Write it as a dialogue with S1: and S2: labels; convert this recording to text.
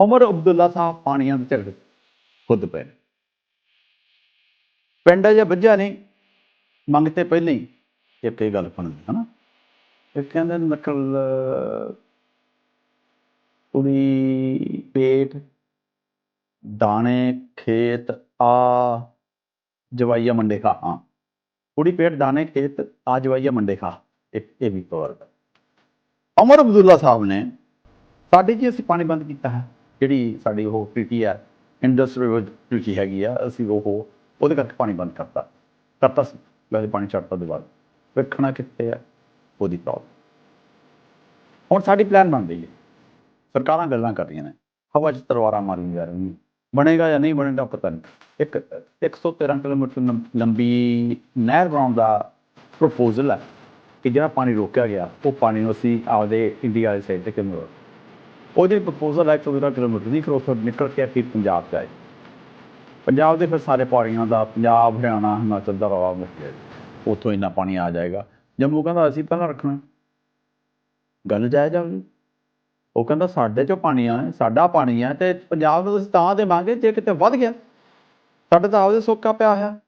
S1: ਉਮਰ ਅਬਦੁੱਲਾ ਸਾਹਿਬ ਪਾਣੀਆਂ ਦੇ ਝਗੜੇ ਖੁਦ ਪਏ ਨੇ। ਪਿੰਡ ਜੇ ਵੱਜਿਆ ਨਹੀਂ ਮੰਗਤੇ ਪਹਿਲਾਂ ਹੀ ਇੱਕ ਇਹ ਗੱਲ ਬਣਦੀ ਹਨਾ ਇਹ ਕਹਿੰਦੇ ਨਕਲ, ਕੁੜੀ ਪੇਟ, ਦਾਣੇ, ਖੇਤ, ਆ, ਜਵਾਈਆ ਮੰਡੇ ਖਾ। ਹਾਂ, ਕੁੜੀ ਪੇਟ, ਦਾਣੇ, ਖੇਤ, ਆ, ਜਵਾਈਆ ਮੰਡੇ ਖਾ। ਇੱਕ ਇਹ ਵੀ ਤੌਰ ਉਮਰ ਅਬਦੁੱਲਾ ਸਾਹਿਬ ਨੇ, ਸਾਡੇ ਜੀ ਅਸੀਂ ਪਾਣੀ ਬੰਦ ਕੀਤਾ ਹੈ। ਜਿਹੜੀ ਸਾਡੀ ਉਹ ਟ੍ਰੀਟੀ ਹੈ ਇੰਡਸਟਰੀ ਟ੍ਰੀਟੀ ਹੈਗੀ ਆ, ਅਸੀਂ ਉਹ ਉਹਦੇ ਕਰਕੇ ਪਾਣੀ ਬੰਦ ਕਰਤਾ। ਕਰਤਾ ਵੈਸੇ ਪਾਣੀ ਛੱਡਤਾ ਦੇ ਬਾਅਦ। ਵੇਖਣਾ ਕਿੱਥੇ ਹੈ ਉਹਦੀ ਪ੍ਰੋਬਲਮ ਹੁਣ ਸਾਡੀ ਪਲਾਨ ਬਣ ਰਹੀ ਹੈ। ਸਰਕਾਰਾਂ ਗੱਲਾਂ ਕਰ ਰਹੀਆਂ ਨੇ। ਹਵਾ 'ਚ ਤਲਵਾਰਾਂ ਮਾਰੀਆਂ ਜਾ ਰਹੀਆਂ ਬਣੇਗਾ ਜਾਂ ਨਹੀਂ ਬਣੇਗਾ, ਪਤਾ ਨਹੀਂ। ਇੱਕ 113 ਕਿਲੋਮੀਟਰ ਲੰ- ਲੰਬੀ ਨਹਿਰ ਬਣਾਉਣ ਦਾ ਪ੍ਰਪੋਜ਼ਲ ਹੈ ਕਿ ਜਿਹੜਾ ਪਾਣੀ ਰੋਕਿਆ ਗਿਆ, ਉਹ ਪਾਣੀ ਨੂੰ ਅਸੀਂ ਆਪਦੇ ਇੰਡੀਆ ਦੇ ਸਾਈਡ ਤੇ ਕਿਵੇਂ ਉਹਦੀ ਪ੍ਰਪੋਜ਼ਲ ਹੈ 113 ਕਿਲੋਮੀਟਰ ਦੀ, ਫਿਰ ਨਿਕਲ ਕੇ ਫਿਰ ਪੰਜਾਬ 'ਚ ਆਏ। ਪੰਜਾਬ ਦੇ ਫਿਰ ਸਾਰੇ ਪੌੜੀਆਂ ਦਾ, ਪੰਜਾਬ, ਹਰਿਆਣਾ, ਹਿਮਾਚਲ ਦਾ ਰਵਾ ਮੁੱਕ ਗਿਆ ਜੀ। ਉੱਥੋਂ ਇੰਨਾ ਪਾਣੀ ਆ ਜਾਏਗਾ। ਜੰਮੂ ਕਹਿੰਦਾ, ਅਸੀਂ ਪਹਿਲਾਂ ਰੱਖਣਾ ਗੱਲ ਜਾਇਜ਼ ਆ ਉਹਦੀ। ਉਹ ਕਹਿੰਦਾ, ਸਾਡੇ ਚੋਂ ਪਾਣੀ ਆ ਸਾਡਾ ਪਾਣੀ ਆ ਤੇ ਪੰਜਾਬ ਨੂੰ ਅਸੀਂ ਤਾਂ ਦੇਵਾਂਗੇ, ਜੇ ਕਿਤੇ ਵੱਧ ਗਿਆ। ਸਾਡੇ ਤਾਂ ਆਪਦੇ ਸੋਕਾ ਪਿਆ ਹੋਇਆ।